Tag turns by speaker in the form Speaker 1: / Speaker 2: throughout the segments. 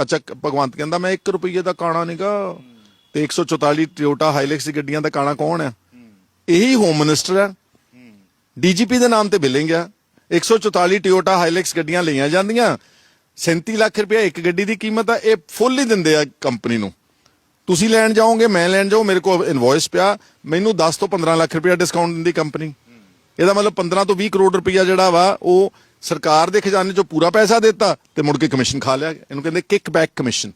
Speaker 1: ਅੱਛਾ, ਭਗਵੰਤ ਕਹਿੰਦਾ ਮੈਂ 1 ਰੁਪਏ ਦਾ ਕਾਣਾ ਨਹੀਂਗਾ ਤੇ 144 ਟੋਯੋਟਾ ਹਾਈਲੈਕਸ ਦੀ ਗੱਡੀਆਂ ਦਾ ਕਾਣਾ ਕੌਣ ਹੈ ਇਹੀ ਹੋਮ ਮਿਨਿਸਟਰ ਹੈ ਡੀਜੀਪੀ ਦੇ ਨਾਮ ਤੇ ਬਿਲਿੰਗ ਆ। 144 ਟੋਯੋਟਾ ਹਾਈਲੈਕਸ ਗੱਡੀਆਂ ਲਈਆਂ ਜਾਂਦੀਆਂ। 37 ਲੱਖ ਰੁਪਏ ਇੱਕ ਗੱਡੀ ਦੀ ਕੀਮਤ ਆ। ਇਹ ਫੁੱਲ ਹੀ ਦਿੰਦੇ ਆ ਕੰਪਨੀ ਨੂੰ। ਤੁਸੀਂ ਲੈਣ ਜਾਓਗੇ, ਮੈਂ ਲੈਣ ਜਾਓ ਮੇਰੇ ਕੋਲ ਇਨਵੋਇਸ ਪਿਆ। ਮੈਨੂੰ 10 ਤੋਂ 15 ਲੱਖ ਰੁਪਏ ਡਿਸਕਾਊਂਟ ਦਿੰਦੀ ਕੰਪਨੀ। ਇਹਦਾ ਮਤਲਬ 15 ਤੋਂ 20 ਕਰੋੜ ਰੁਪਇਆ ਜਿਹੜਾ ਵਾ, ਉਹ ਸਰਕਾਰ ਦੇ ਖਜ਼ਾਨੇ ਚੋਂ ਪੂਰਾ ਪੈਸਾ ਦਿੱਤਾ ਤੇ ਮੁੜ ਕੇ ਕਮਿਸ਼ਨ ਖਾ ਲਿਆ ਇਹਨੂੰ ਕਹਿੰਦੇ ਕਿਕ ਬੈਕ ਕਮਿਸ਼ਨ।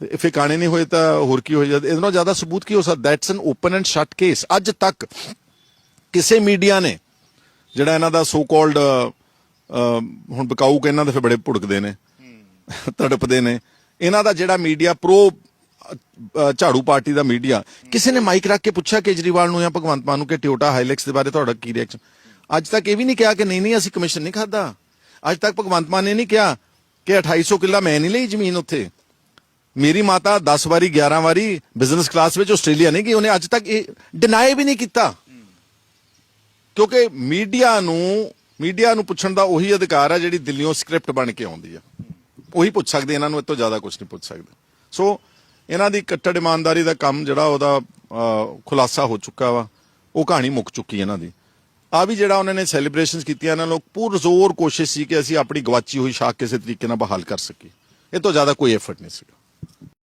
Speaker 1: ਤੇ ਇਫ ਕਾਣੇ ਨਹੀਂ ਹੋਏ ਤਾਂ ਹੋਰ ਕੀ ਹੋ ਜਾਂਦਾ ਇਹਦੇ ਨਾਲ ਜ਼ਿਆਦਾ ਸਬੂਤ ਕੀ ਹੋ ਸਕਦਾ? That's an open and shut case ਅੱਜ ਤੱਕ ਕਿਸੇ ਮੀਡੀਆ ਨੇ ਜਿਹੜਾ ਇਹਨਾਂ ਦਾ ਸੋ ਕਾਲਡ ਹੁਣ ਬਕਾਊ ਕਿ ਇਹਨਾਂ ਦੇ ਬੜੇ ਭੁੜਕਦੇ ਨੇ, ਤੜਪਦੇ ਨੇ। ਇਹਨਾਂ ਦਾ ਜਿਹੜਾ ਮੀਡੀਆ ਪ੍ਰੋ ਝਾੜੂ ਪਾਰਟੀ ਦਾ ਮੀਡੀਆ, ਕਿਸੇ ਨੇ ਮਾਈਕ ਰੱਖ ਕੇ ਪੁੱਛਿਆ ਕੇਜਰੀਵਾਲ ਨੂੰ ਜਾਂ ਭਗਵੰਤ ਮਾਨ ਨੂੰ ਕਿ ਟਿਓਟਾ ਹਾਈਲੈਕਸ ਦੇ ਬਾਰੇ ਤੁਹਾਡਾ ਕੀ ਰਿਐਕਸ਼ਨ ਅੱਜ ਤੱਕ ਇਹ ਵੀ ਨਹੀਂ ਕਿਹਾ ਕਿ ਨਹੀਂ ਨਹੀਂ, ਅਸੀਂ ਕਮਿਸ਼ਨ ਨਹੀਂ ਖਾਦਾ ਅੱਜ ਤੱਕ ਭਗਵੰਤ ਮਾਨ ਨੇ ਨਹੀਂ ਕਿਹਾ ਕਿ 2800 ਕਿੱਲਾ ਮੈਂ ਨਹੀਂ ਲਈ ਜ਼ਮੀਨ ਉੱਥੇ। ਮੇਰੀ ਮਾਤਾ 10 ਵਾਰੀ 11 ਵਾਰੀ ਬਿਜ਼ਨਸ ਕਲਾਸ ਵਿੱਚ ਆਸਟ੍ਰੇਲੀਆ ਨਹੀਂ ਗਈ, ਉਹਨੇ ਅੱਜ ਤੱਕ ਇਹ ਡਿਨਾਈ ਵੀ ਨਹੀਂ ਕੀਤਾ। ਕਿਉਂਕਿ ਮੀਡੀਆ ਨੂੰ ਮੀਡੀਆ ਨੂੰ ਪੁੱਛਣ ਦਾ ਉਹੀ ਅਧਿਕਾਰ ਆ ਜਿਹੜੀ ਦਿੱਲੀੋਂ ਸਕ੍ਰਿਪਟ ਬਣ ਕੇ ਆਉਂਦੀ ਆ। ਉਹੀ ਪੁੱਛ ਸਕਦੇ, ਇਹਨਾਂ ਨੂੰ ਇਹ ਤੋਂ ਜ਼ਿਆਦਾ ਕੁਝ ਨਹੀਂ ਪੁੱਛ ਸਕਦੇ। ਸੋ ਇਹਨਾਂ ਦੀ ਕੱਟੜ ਇਮਾਨਦਾਰੀ ਦਾ ਕੰਮ ਜਿਹੜਾ ਉਹਦਾ ਖੁਲਾਸਾ ਹੋ ਚੁੱਕਾ ਵਾ, ਉਹ ਕਹਾਣੀ ਮੁੱਕ ਚੁੱਕੀ ਇਹਨਾਂ ਦੀ। ਆ ਵੀ ਜਿਹੜਾ ਉਹਨਾਂ ਨੇ ਸੈਲੀਬ੍ਰੇਸ਼ਨਸ ਕੀਤੀਆਂ ਇਹਨਾਂ ਲੋਕ ਪੂਰ ਜ਼ੋਰ ਕੋਸ਼ਿਸ਼ ਸੀ ਕਿ ਅਸੀਂ ਆਪਣੀ ਗਵਾਚੀ ਹੋਈ ਸ਼ਾਖ ਕਿਸੇ ਤਰੀਕੇ ਨਾਲ ਬਹਾਲ ਕਰ ਸਕੀਏ। ਇਹ ਤੋਂ ਜ਼ਿਆਦਾ ਕੋਈ ਐਫਰਟ ਨਹੀਂ ਸੀ